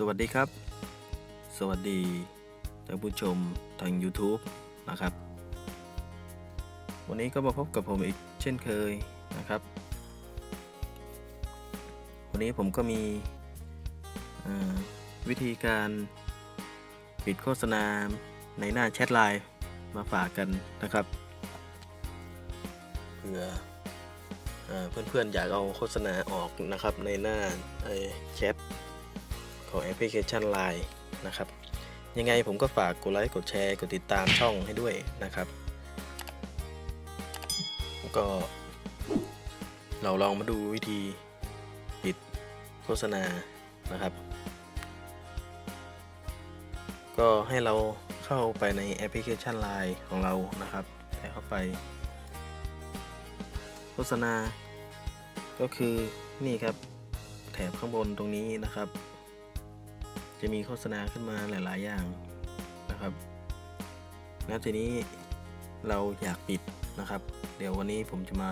สวัสดีครับ สวัสดีท่านผู้ชมทาง YouTube นะครับ วันนี้ก็มาพบกับผมอีกเช่นเคยนะครับ วันนี้ผมก็มีวิธีการปิดโฆษณาในหน้าแชทไลน์มาฝากกันนะครับเผื่อเพื่อนๆอยากเอาโฆษณาออกนะครับในหน้าแชท ของแอปพลิเคชัน Line นะครับ ยังไงผมก็ฝากกดไลค์กดแชร์ กดติดตามช่องให้ด้วยนะครับ ก็เราลองมาดูวิธีปิดโฆษณานะครับ ก็ให้เราเข้าไปในแอปพลิเคชัน Line ของเรานะครับใส่เข้าไป โฆษณา ก็คือนี่ครับแถบข้างบนตรงนี้นะครับ จะมีโฆษณาขึ้นมาหลาย ๆ อย่างนะครับ แล้วทีนี้เราอยากปิดนะครับ เดี๋ยววันนี้ผมจะมา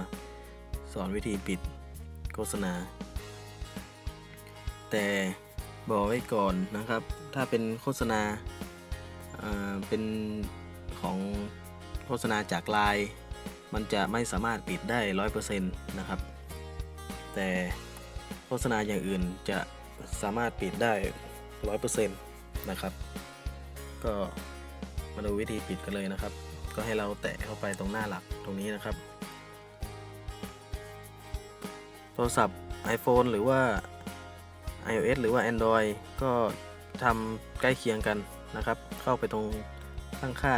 สอนวิธีปิดโฆษณา แต่บอกไว้ก่อนนะครับ ถ้าเป็นโฆษณาเอ่อเป็นของโฆษณาจากไลน์มันจะไม่สามารถปิดได้ร้อยเปอร์เซ็นต์นะครับ แต่โฆษณาอย่างอื่นจะสามารถปิดได้ ร้อยเปอร์เซ็นต์นะครับ ก็มาดูวิธีปิดกันเลยนะครับ ก็ให้เราแตะเข้าไปตรงหน้าหลักตรงนี้นะครับ โทรศัพท์ iPhone หรือว่า iOS หรือว่า Android ก็ทำใกล้เคียงกันนะครับ เข้าไปตรงตั้งค่า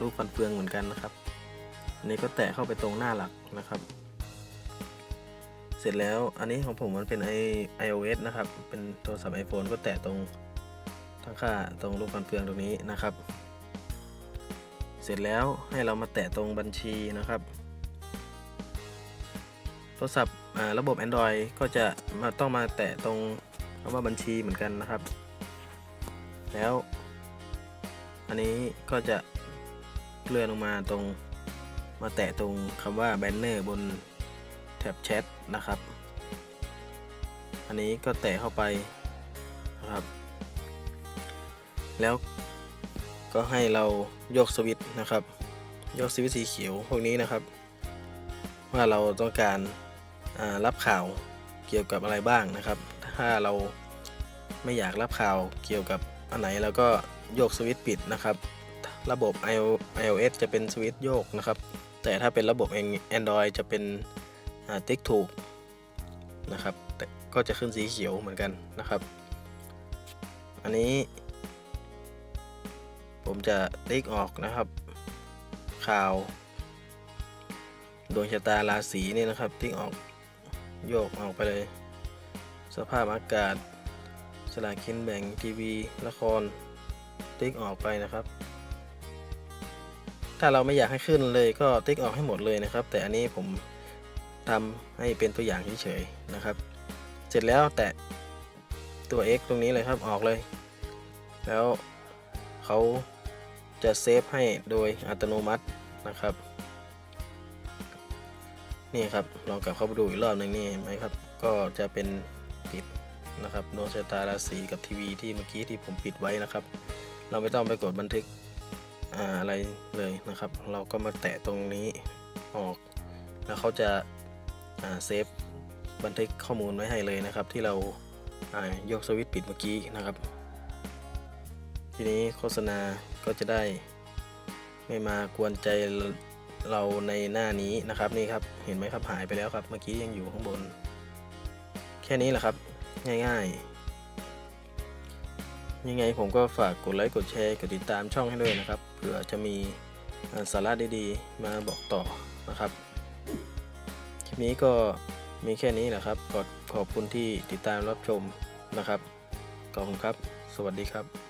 รูปฟันเฟืองเหมือนกันนะครับ อันนี้ก็แตะเข้าไปตรงหน้าหลักนะครับ เสร็จแล้วอันนี้ของผมมันเป็น i iOS นะครับ เป็นโทรศัพท์ iPhone ก็แตะตรงทั้งค่าตรงรูปฟันเฟืองตรงนี้นะครับ เสร็จแล้วให้เรามาแตะตรงบัญชีนะครับ โทรศัพท์ระบบ Android ก็จะมาต้องมาแตะตรงคำว่าบัญชีเหมือนกันนะครับ แล้ว อันนี้ก็จะเลื่อนลงมาตรงมาแตะตรงคำว่าแบนเนอร์บน แท็บแชทนะครับ อันนี้ก็แตะเข้าไปนะครับ แล้วก็ให้เราโยกสวิตช์นะครับ โยกสวิตช์สีเขียวพวกนี้นะครับ ว่าเราต้องการรับข่าวเกี่ยวกับอะไรบ้างนะครับ ถ้าเราไม่อยากรับข่าวเกี่ยวกับอันไหนเราก็โยกสวิตช์ปิดนะครับ ระบบ iOS จะเป็นสวิตช์โยกนะครับ แต่ถ้าเป็นระบบ Android จะเป็น ติ๊กถูกนะครับแต่ก็จะขึ้นสีเขียวเหมือนกันนะครับ อันนี้ ผมจะติ๊กออกนะครับ ข่าวดวงชะตาราศีนี่นะครับ ติ๊กออกโยกออกไปเลย สภาพอากาศ สลากกินแบ่งทีวีละคร ติ๊กออกไปนะครับ ถ้าเราไม่อยากให้ขึ้นเลยก็ติ๊กออกให้หมดเลยนะครับ แต่อันนี้ผม ทำให้เป็นตัวอย่างเฉยๆนะครับ เสร็จแล้วแตะตัว X ตรงนี้เลยครับออกเลย แล้วเขาจะเซฟให้โดยอัตโนมัตินะครับ นี่ครับลองกลับเข้าไปดูอีกรอบหนึ่งนี่เห็นไหมครับ ก็จะเป็นปิดนะครับดวงชะตาราศีกับทีวีที่เมื่อกี้ที่ผมปิดไว้นะครับ เราไม่ต้องไปกดบันทึกออะไรเลยนะครับ เราก็มาแตะตรงนี้ออก แล้วเขาจะ เซฟบันทึกข้อมูลไว้ให้เลยนะครับ ที่เราอ่ายกสวิตช์ปิดเมื่อกี้นะครับ ทีนี้โฆษณาก็จะได้ไม่มากวนใจเราในหน้านี้นะครับนี่ครับเห็นไหมครับหายไปแล้วครับ เมื่อกี้ยังอยู่ข้างบน แค่นี้แหละครับ ง่ายๆ ยังไงผมก็ฝากกดไลค์กดแชร์กดติดตามช่องให้ด้วยนะครับเผื่อจะมีสาระดีๆ มาบอกต่อนะครับ นี้ก็มีแค่นี้แหละครับ ขอขอบคุณที่ติดตามรับชมนะครับ ขอบคุณครับ สวัสดีครับ